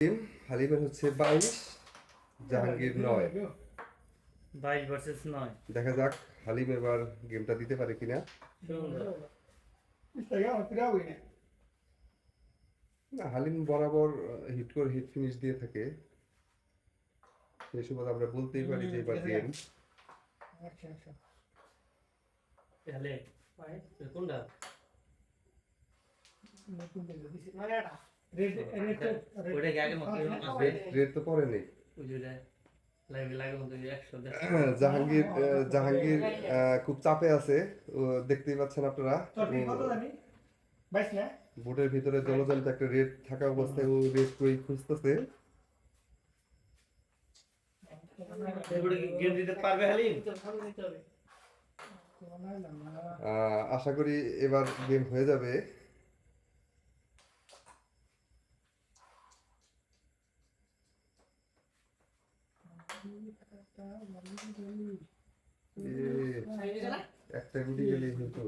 Team হালিমের হচ্ছে বাইশ জাহাঙ্গীর নয়। বাইশ ভার্সেস নয়। দেখা যাক হালিম এবার গেমটা দিতে পারে কিনা। না হালিম বরাবর হিট করে হিট ফিনিশ দিয়ে থাকে। সেই সময় আমরা বলতেই পারি যে এবার গেম কোনটা? জাহাঙ্গীর জাহাঙ্গীর খুব চাপে আছে। দেখতেই পাচ্ছেন আপনারা। বোটের ভিতরে জলজন্ত একটা রেড থাকা অবস্থায় ও রেড করে খুঁজতেছে। আশা করি এবার গেম হয়ে যাবে। একটা গুটি গেলেই কিন্তু।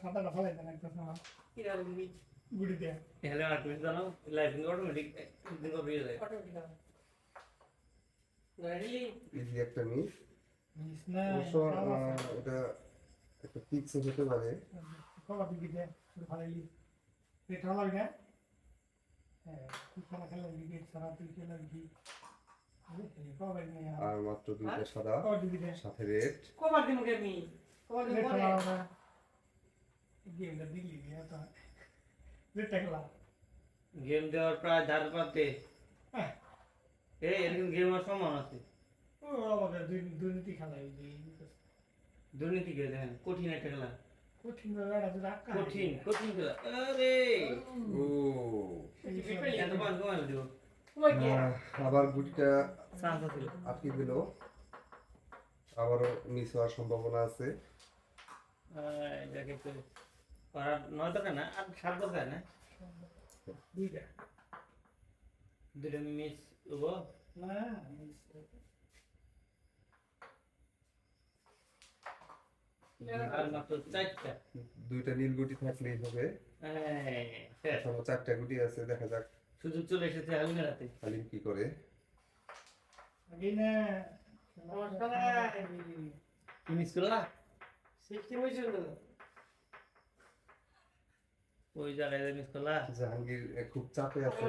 সাঁতারটা ফেলাই দেন একটা সময়। গুড়ি দিয়ে। তাহলে আর তুমি জানো লাইভ অটোমেটিক দিন কপি হয়ে যায়। ইজি একটা মিস মিস না অবশ্য আহ, এটা একটা পিক্স হতে পারে। কবা দিবি দে ফালাইলি পেট হালাবি না হ্যাঁ? তুই খেলা তুই আর মাত্র দুইটা সাদা সাথে রেড কবার দিন ওকে আমি কবার দিন পরে গেমটা দিলি দিয়া তো রেটটা খেলা গেম দেওয়ার প্রায় ধার পাতে। এই এরকম গেম আর সমান আছে। ও দুর্নীতি খেলা দুর্নীতি দেখেন কঠিন একটা খেলা। কঠিন কঠিন কঠিন আরে! ও। আবার গুটিটা আটকে দিল। আবারও মিস হওয়ার সম্ভাবনা আছে। এটাকে তো করার নয় দরকার না আর সাত দরকার না? দুইটা। দুটো মিস হব? না মাত্র চারটা দুইটা নীল গুটি থাকলেই হবে। হ্যাঁ। এখনও চারটা গুটি আছে দেখা যাক। সুযোগ চলে এসেছে হাতে। কি করে? ওই জায়গায় মিস করলা? জাহাঙ্গীর খুব চাপে আছে।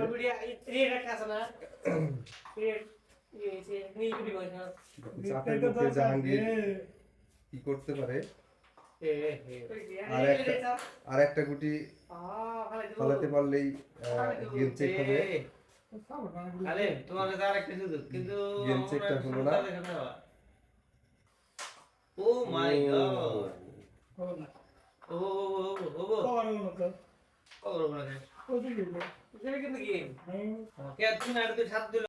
চাপের জাহাঙ্গীর কি করতে পারে। আর একটা আর একটা গুটি ফালাতে পারলেই গেম চেক হবে। তোমার কাছে আর সুযোগ কিন্তু হলো না। ও মাই ও, কিন্তু গেম। কে তুই সাত দিল